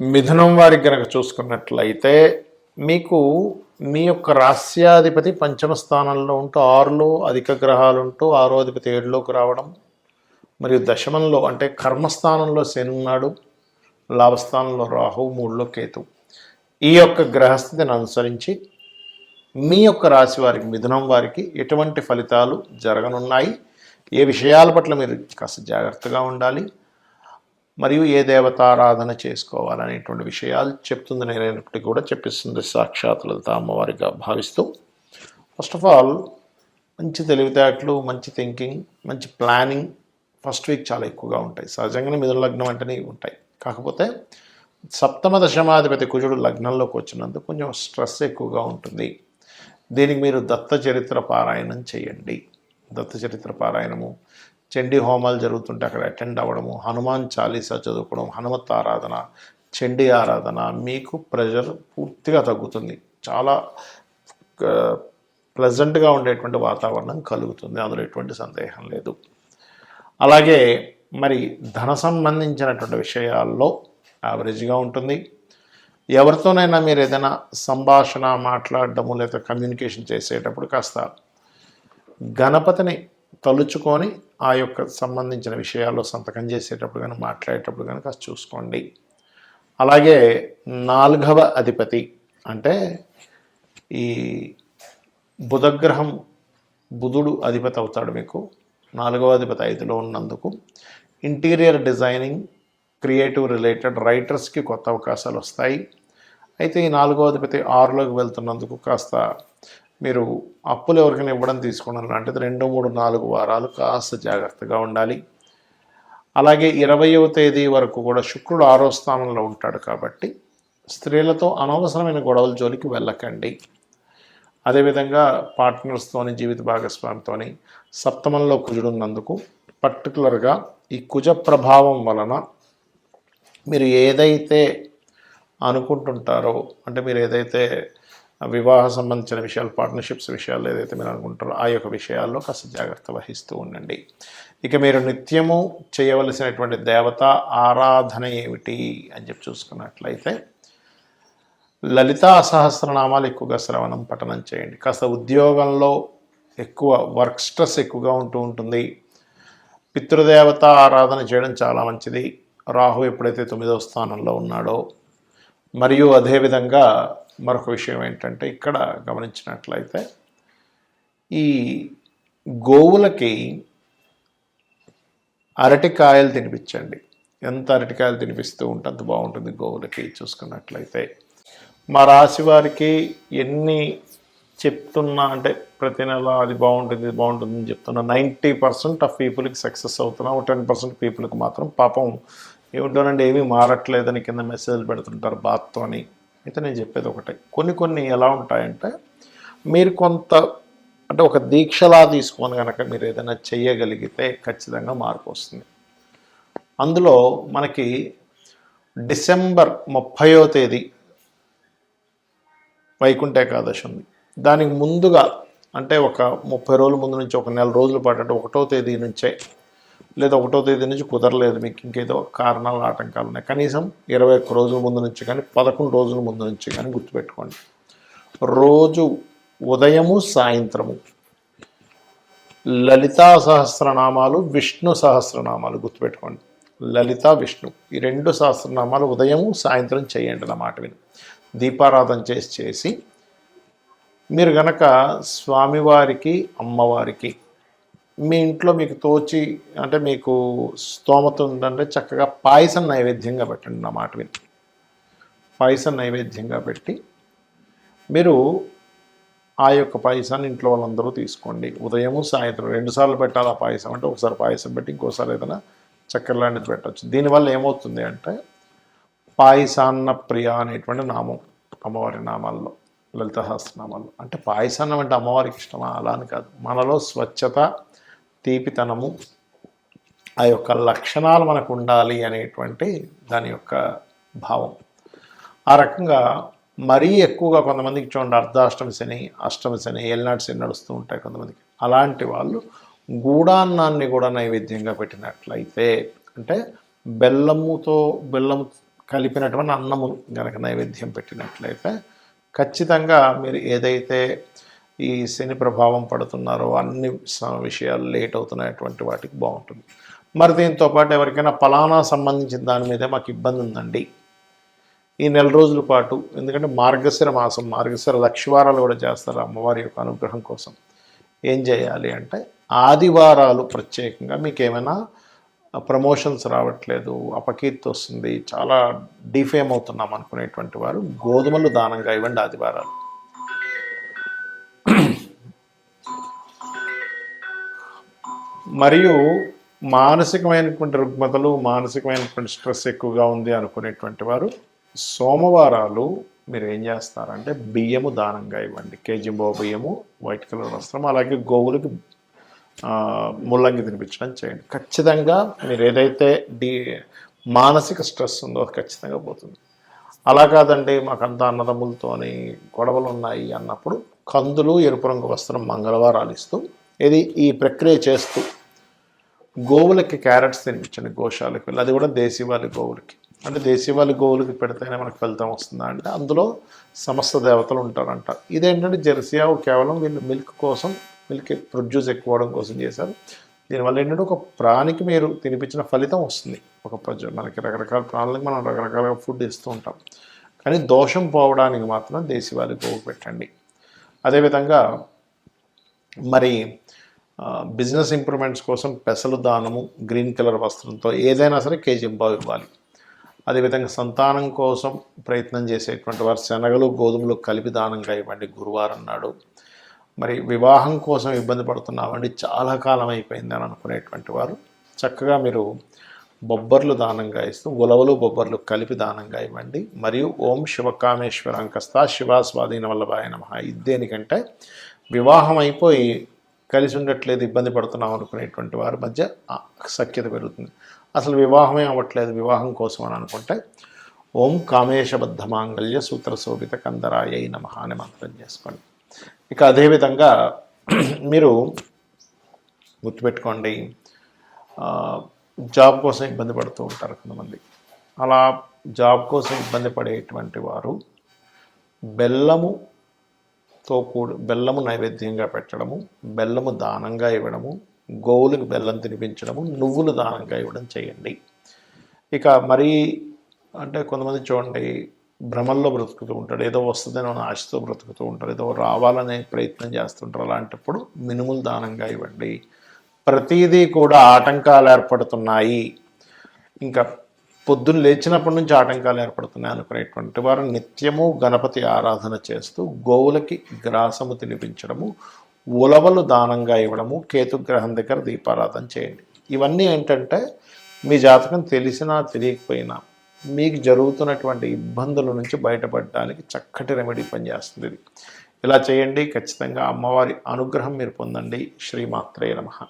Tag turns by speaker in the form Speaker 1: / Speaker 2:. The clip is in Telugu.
Speaker 1: మిథునం వారికి గనక చూసుకున్నట్లయితే మీకు మీ యొక్క రాస్యాధిపతి పంచమ స్థానంలో ఉంటూ ఆరులో అధిక గ్రహాలు ఉంటూ ఆరో అధిపతి ఏడులోకి రావడం మరియు దశమంలో అంటే కర్మస్థానంలో శని ఉన్నాడు లాభస్థానంలో రాహు మూడులో కేతు. ఈ యొక్క గ్రహస్థితిని అనుసరించి మీ యొక్క రాశి వారికి మిథునం వారికి ఎటువంటి ఫలితాలు జరగనున్నాయి? ఏ విషయాల పట్ల మీరు కాస్త జాగ్రత్తగా ఉండాలి? మరియు ఏ దేవతారాధన చేసుకోవాలనేటువంటి విషయాలు చెప్తుంది నేనైనప్పటికీ కూడా చెప్పిస్తుంది సాక్షాత్ లలిత అమ్మవారిగా భావిస్తూ. ఫస్ట్ ఆఫ్ ఆల్ మంచి తెలివితేటలు మంచి థింకింగ్ మంచి ప్లానింగ్ ఫస్ట్ వీక్ చాలా ఎక్కువగా ఉంటాయి. సహజంగానే మిథున లగ్నం అంటేనే ఉంటాయి. కాకపోతే సప్తమ దశమాధిపతి కుజుడు లగ్నంలోకి వచ్చినందుకు కొంచెం స్ట్రెస్ ఎక్కువగా ఉంటుంది. దీనికి మీరు దత్త చరిత్ర పారాయణం చేయండి. దత్త చరిత్ర పారాయణము చండీ హోమాలు జరుగుతుంటే అక్కడ అటెండ్ అవ్వడము హనుమాన్ చాలీసా చదువుకోవడం హనుమత్ ఆరాధన చండీ ఆరాధన మీకు ప్రెషర్ పూర్తిగా తగ్గుతుంది. చాలా ప్లెజెంట్గా ఉండేటువంటి వాతావరణం కలుగుతుంది. అందులో ఎటువంటి సందేహం లేదు. అలాగే మరి ధన సంబంధించినటువంటి విషయాల్లో యావరేజ్గా ఉంటుంది. ఎవరితోనైనా మీరు ఏదైనా సంభాషణ మాట్లాడడము లేదా కమ్యూనికేషన్ చేసేటప్పుడు కాస్త గణపతిని తలుచుకొని ఆ యొక్క సంబంధించిన విషయాల్లో సంతకం చేసేటప్పుడు కానీ మాట్లాడేటప్పుడు కానీ కాస్త చూసుకోండి. అలాగే నాలుగవ అధిపతి అంటే ఈ బుధగ్రహం బుధుడు అధిపతి అవుతాడు మీకు. నాలుగవ అధిపతి ఐదులో ఉన్నందుకు ఇంటీరియర్ డిజైనింగ్ క్రియేటివ్ రిలేటెడ్ రైటర్స్కి కొత్త అవకాశాలు వస్తాయి. అయితే ఈ నాలుగవ అధిపతి ఆరులోకి వెళ్తున్నందుకు కాస్త మీరు అప్పులు ఎవరికైనా ఇవ్వడం తీసుకోవడం లాంటిది రెండు మూడు నాలుగు వారాలు కాస్త జాగ్రత్తగా ఉండాలి. అలాగే ఇరవయవ తేదీ వరకు కూడా శుక్రుడు ఆరో స్థానంలో ఉంటాడు కాబట్టి స్త్రీలతో అనవసరమైన గొడవల జోలికి వెళ్ళకండి. అదేవిధంగా పార్ట్నర్స్తోని జీవిత భాగస్వామితోని సప్తమంలో కుజుడున్నందుకు పర్టికులర్గా ఈ కుజ ప్రభావం వలన మీరు ఏదైతే అనుకుంటుంటారో అంటే మీరు ఏదైతే వివాహ సంబంధించిన విషయాలు పార్ట్నర్షిప్స్ విషయాలు ఏదైతే మీరు అనుకుంటారో ఆ యొక్క విషయాల్లో కాస్త జాగ్రత్త వహిస్తూ ఉండండి. ఇక మీరు నిత్యము చేయవలసినటువంటి దేవత ఆరాధన ఏమిటి అని చెప్పి చూసుకున్నట్లయితే లలితా సహస్రనామాలు ఎక్కువగా శ్రవణం పఠనం చేయండి. కాస్త ఉద్యోగంలో ఎక్కువ వర్క్ స్ట్రెస్ ఎక్కువగా ఉంటూ ఉంటుంది. పితృదేవత ఆరాధన చేయడం చాలా మంచిది. రాహు ఎప్పుడైతే తొమ్మిదవ స్థానంలో ఉన్నాడో మరియు అదేవిధంగా మరొక విషయం ఏంటంటే ఇక్కడ గమనించినట్లయితే ఈ గోవులకి అరటికాయలు తినిపించండి. ఎంత అరటికాయలు తినిపిస్తూ ఉంటే అంత బాగుంటుంది గోవులకి చూసుకున్నట్లయితే. మా రాశి వారికి ఎన్ని చెప్తున్నా అంటే ప్రతి నెల అది బాగుంటుంది ఇది బాగుంటుంది అని చెప్తున్నా నైంటీ పర్సెంట్ ఆఫ్ పీపుల్కి సక్సెస్ అవుతున్నా ఒక టెన్ పర్సెంట్ పీపుల్కి మాత్రం పాపం ఏమిటోనండి ఏమీ మారట్లేదని కింద మెసేజ్లు పెడుతుంటారు బాత్తో అని అయితే నేను చెప్పేది ఒకటే. కొన్ని కొన్ని ఎలా ఉంటాయంటే మీరు కొంత అంటే ఒక దీక్షలా తీసుకొని కనుక మీరు ఏదైనా చేయగలిగితే ఖచ్చితంగా మార్పు వస్తుంది. అందులో మనకి డిసెంబర్ ముప్పయో తేదీ వైకుంఠ ఏకాదశి ఉంది. దానికి ముందుగా అంటే ఒక ముప్పై రోజుల ముందు నుంచి ఒక నెల రోజుల పాటు అంటే ఒకటో తేదీ నుంచే లేదా ఒకటో తేదీ నుంచి కుదరలేదు మీకు ఇంకేదో కారణాలు ఆటంకాలు ఉన్నాయి. కనీసం ఇరవై ఒక్క రోజుల ముందు నుంచి కానీ పదకొండు రోజుల ముందు నుంచి కానీ గుర్తుపెట్టుకోండి. రోజు ఉదయము సాయంత్రము. లలితా సహస్రనామాలు విష్ణు సహస్రనామాలు గుర్తుపెట్టుకోండి. లలిత విష్ణు. ఈ రెండు సహస్రనామాలు ఉదయం సాయంత్రం చేయండి అన్నమాట విని. దీపారాధన చేసి చేసి మీరు గనక స్వామివారికి అమ్మవారికి మీ ఇంట్లో మీకు తోచి అంటే మీకు స్తోమత ఉందంటే చక్కగా పాయసం నైవేద్యంగా పెట్టండి నా మాట విని. పాయసం నైవేద్యంగా పెట్టి మీరు ఆ యొక్క పాయసాన్ని ఇంట్లో వాళ్ళందరూ తీసుకోండి. ఉదయము సాయంత్రం రెండుసార్లు పెట్టాలి ఆ పాయసం. అంటే ఒకసారి పాయసం పెట్టి ఇంకోసారి ఏదైనా చక్కెర లాంటిది పెట్టచ్చు. దీనివల్ల ఏమవుతుంది అంటే పాయసాన్న ప్రియ అనేటువంటి నామం అమ్మవారి నామాల్లో లలిత సహస్రనామాల్లో. అంటే పాయసాన్నం అంటే అమ్మవారికి ఇష్టమా? అలా అని కాదు. మనలో స్వచ్ఛత తీపితనము ఆ యొక్క లక్షణాలు మనకు ఉండాలి అనేటువంటి దాని యొక్క భావం. ఆ రకంగా మరీ ఎక్కువగా కొంతమందికి చూడండి అర్ధాష్టమి శని అష్టమి శని ఏలినాటి శని నడుస్తూ ఉంటాయి కొంతమందికి. అలాంటి వాళ్ళు గూడాన్నాన్ని కూడా నైవేద్యంగా పెట్టినట్లయితే అంటే బెల్లముతో బెల్లము కలిపినటువంటి అన్నము గనక నైవేద్యం పెట్టినట్లయితే ఖచ్చితంగా మీరు ఏదైతే ఈ శని ప్రభావం పడుతున్నారో అన్ని విషయాలు లేట్ అవుతున్నటువంటి వాటికి బాగుంటుంది. మరి దీంతో పాటు ఎవరికైనా ఫలానా సంబంధించిన దాని మీదే మాకు ఇబ్బంది ఉందండి. ఈ నెల రోజుల పాటు ఎందుకంటే మార్గశిర మాసం మార్గశిర లక్షవారాలు కూడా చేస్తారు అమ్మవారి యొక్క అనుగ్రహం కోసం. ఏం చేయాలి అంటే ఆదివారాలు ప్రత్యేకంగా మీకు ఏమైనా ప్రమోషన్స్ రావట్లేదు అపకీర్తి వస్తుంది చాలా డిఫేమ్ అవుతున్నాం అనుకునేటువంటి వారు గోధుమలు దానంగా ఇవ్వండి ఆదివారాలు. మరియు మానసికమైనటువంటి రుగ్మతలు మానసికమైనటువంటి స్ట్రెస్ ఎక్కువగా ఉంది అనుకునేటువంటి వారు సోమవారాలు మీరు ఏం చేస్తారంటే బియ్యము దానంగా ఇవ్వండి. కేజీ బో బియ్యము వైట్ కలర్ వస్త్రం అలాగే గోవులకి ముల్లంగి తినిపించడం చేయండి. ఖచ్చితంగా మీరు ఏదైతే డి మానసిక స్ట్రెస్ ఉందో అది ఖచ్చితంగా పోతుంది. అలా కాదండి మాకంతా అన్నదమ్ములతోని గొడవలు ఉన్నాయి అన్నప్పుడు కందులు ఎరుపు రంగు వస్త్రం మంగళవారాలు ఇస్తూ ఇది ఈ ప్రక్రియ చేస్తూ గోవులకి క్యారెట్స్ తినిపించండి గోశాలకు వెళ్ళి. అది కూడా దేశీవాళి గోవులకి. అంటే దేశీవాళి గోవులకి పెడితేనే మనకు ఫలితం వస్తుందా అంటే అందులో సమస్త దేవతలు ఉంటారంట. ఇదేంటంటే జెర్సీ ఆవు కేవలం వీళ్ళు మిల్క్ కోసం మిల్క్ ప్రొడ్యూస్ ఎక్కువ అవడం కోసం చేశారు. దీనివల్ల ఏంటంటే ఒక ప్రాణికి మీరు తినిపించిన ఫలితం వస్తుంది. ఒక ప్రజ మనకి రకరకాల ప్రాణులకు మనం రకరకాల ఫుడ్ ఇస్తూ ఉంటాం. కానీ దోషం పోవడానికి మాత్రం దేశీవాళి గోవు పెట్టండి. అదేవిధంగా మరి బిజినెస్ ఇంప్రూవ్మెంట్స్ కోసం పెసలు దానము గ్రీన్ కలర్ వస్త్రంతో ఏదైనా సరే కేజీ బావు ఇవ్వాలి. అదేవిధంగా సంతానం కోసం ప్రయత్నం చేసేటువంటి వారు శనగలు గోధుమలు కలిపి దానంగా ఇవ్వండి గురువారం నాడు. మరి వివాహం కోసం ఇబ్బంది పడుతున్నామండి చాలా కాలం అయిపోయింది అని అనుకునేటువంటి వారు చక్కగా మీరు బొబ్బర్లు దానంగా ఇస్తూ ఉలవలు బొబ్బర్లు కలిపి దానంగా ఇవ్వండి. మరియు ఓం శివకామేశ్వర అంకస్త శివ స్వాధీన వల్లభాయ నమ. ఇది దేనికంటే వివాహం అయిపోయి కలిసి ఉండట్లేదు ఇబ్బంది పడుతున్నాం అనుకునేటువంటి వారి మధ్య సఖ్యత పెరుగుతుంది. అసలు వివాహమే అవ్వట్లేదు వివాహం కోసం అని అనుకుంటే ఓం కామేశబద్ధ మాంగళ్య సూత్ర శోభిత కందరాయ నమ అని మంత్రం చేసుకోండి. ఇక అదేవిధంగా మీరు గుర్తుపెట్టుకోండి జాబ్ కోసం ఇబ్బంది పడుతూ ఉంటారు కొంతమంది. అలా జాబ్ కోసం ఇబ్బంది పడేటువంటి వారు బెల్లము తో కూడి బెల్లము నైవేద్యంగా పెట్టడము బెల్లము దానంగా ఇవ్వడము గోవులకు బెల్లం తినిపించడము నువ్వులు దానంగా ఇవ్వడం చేయండి. ఇక మరీ అంటే కొంతమంది చూడండి భ్రమల్లో బ్రతుకుతూ ఉంటాడు ఏదో వస్తుందని ఆశతో బ్రతుకుతూ ఉంటారు. ఏదో రావాలనే ప్రయత్నం చేస్తుంటారు. అలాంటప్పుడు మినుములు దానంగా ఇవ్వండి. ప్రతిదీ కూడా ఆటంకాలు ఏర్పడుతున్నాయి. ఇంకా పొద్దున్న లేచినప్పటి నుంచి ఆటంకాలు ఏర్పడుతున్నాయి అనుకునేటువంటి వారు నిత్యము గణపతి ఆరాధన చేస్తూ గోవులకి గ్రాసము తినిపించడము ఉలవలు దానంగా ఇవ్వడము కేతుగ్రహం దగ్గర దీపారాధన చేయండి. ఇవన్నీ ఏంటంటే మీ జాతకం తెలిసినా తెలియకపోయినా మీకు జరుగుతున్నటువంటి ఇబ్బందుల నుంచి బయటపడడానికి చక్కటి రెమెడీ పనిచేస్తుంది. ఇది ఇలా చేయండి. ఖచ్చితంగా అమ్మవారి అనుగ్రహం మీరు పొందండి. శ్రీమాత్రే నమః.